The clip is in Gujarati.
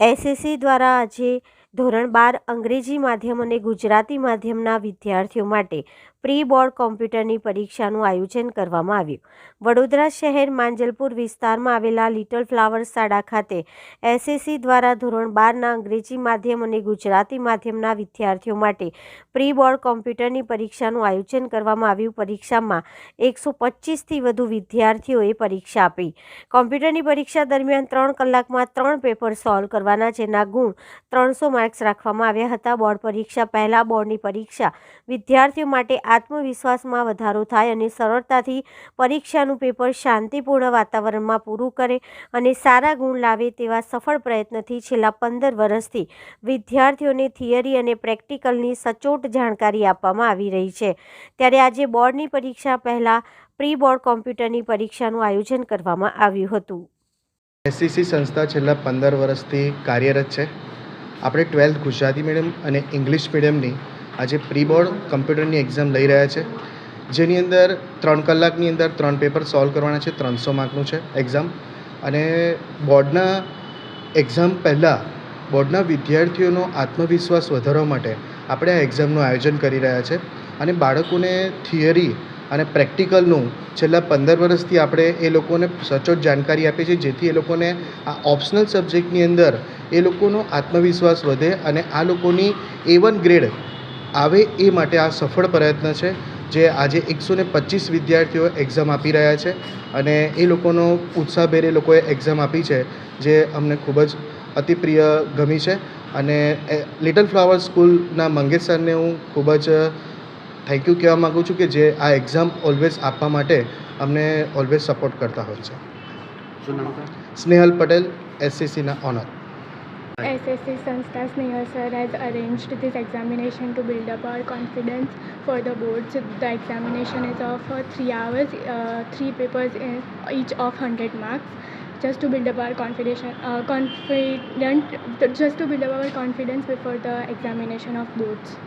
એસએસસી દ્વારા આજે ધોરણ બાર અંગ્રેજી માધ્યમ અને ગુજરાતી માધ્યમના વિદ્યાર્થીઓ માટે પ્રી બોર્ડ કોમ્પ્યુટરની પરીક્ષાનું આયોજન કરવામાં આવ્યું. વડોદરા શહેર માંજલપુર વિસ્તારમાં આવેલા લિટલ ફ્લાવર શાળા ખાતે એસએસસી દ્વારા ધોરણ બારના અંગ્રેજી માધ્યમ અને ગુજરાતી માધ્યમના વિદ્યાર્થીઓ માટે પ્રી બોર્ડ કોમ્પ્યુટરની પરીક્ષાનું આયોજન કરવામાં આવ્યું. પરીક્ષામાં એકસો પચીસથી વધુ વિદ્યાર્થીઓએ પરીક્ષા આપી. કોમ્પ્યુટરની પરીક્ષા દરમિયાન ત્રણ કલાકમાં ત્રણ પેપર સોલ્વ કરવાના, જેના ગુણ ત્રણસો માર્ક્સ રાખવામાં આવ્યા હતા. બોર્ડ પરીક્ષા પહેલાં બોર્ડની પરીક્ષા વિદ્યાર્થીઓ માટે આત્મવિશ્વાસમાં વધારો થાય અને સરળતાથી પરીક્ષાનું પેપર શાંતિપૂર્ણ વાતાવરણમાં પૂરું કરે અને સારા ગુણ લાવે તેવા સફળ પ્રયત્નથી છેલ્લા પંદર વર્ષથી વિદ્યાર્થીઓને થિયરી અને પ્રેક્ટિકલની સચોટ જાણકારી આપવામાં આવી રહી છે. ત્યારે આજે બોર્ડની પરીક્ષા પહેલાં પ્રી બોર્ડ કોમ્પ્યુટરની પરીક્ષાનું આયોજન કરવામાં આવ્યું હતું. એસસીસી સંસ્થા છેલ્લા પંદર વર્ષથી કાર્યરત છે. આપણે ટ્વેલ્થ ગુજરાતી મીડિયમ અને ઇંગ્લિશ મીડિયમની આજે પ્રી બોર્ડ કમ્પ્યુટરની એક્ઝામ લઈ રહ્યા છે. જેની અંદર ત્રણ કલાકની અંદર ત્રણ પેપર સોલ્વ કરવાના છે, ત્રણસો માર્કનું છે એક્ઝામ અને બોર્ડના એક્ઝામ પહેલાં બોર્ડના વિદ્યાર્થીઓનો આત્મવિશ્વાસ વધારવા માટે આપણે આ એક્ઝામનું આયોજન કરી રહ્યા છે. અને બાળકોને થિયરી અને પ્રેક્ટિકલનું છેલ્લા પંદર વર્ષથી આપણે એ લોકોને સચોટ જાણકારી આપીએ છીએ, જેથી એ લોકોને આ ઓપ્શનલ સબ્જેક્ટની અંદર એ લોકોનો આત્મવિશ્વાસ વધે અને આ લોકોની એ વન ગ્રેડ આવે એ માટે આ સફળ પ્રયત્ન છે, જે આજે એકસો ને પચીસ વિદ્યાર્થીઓ એક્ઝામ આપી રહ્યા છે અને એ લોકોનો ઉત્સાહભેર એ લોકોએ એક્ઝામ આપી છે, જે અમને ખૂબ જ અતિપ્રિય ગમી છે. અને લિટલ ફ્લાવર સ્કૂલના મંગેશ સરને હું ખૂબ જ થેન્ક યુ કહેવા માગું છું કે જે આ એક્ઝામ ઓલવેઝ આપવા માટે અમને ઓલવેઝ સપોર્ટ કરતા હોય છે Snehal Patel એસસીસીના owner SSC Sanstha Snehal sir has arranged this examination to build up our confidence for the boards. The examination is of uh, three hours, uh, three papers in, each of 100 marks. Just to build up our confidence, uh, confident, just to build up our confidence before the examination of boards.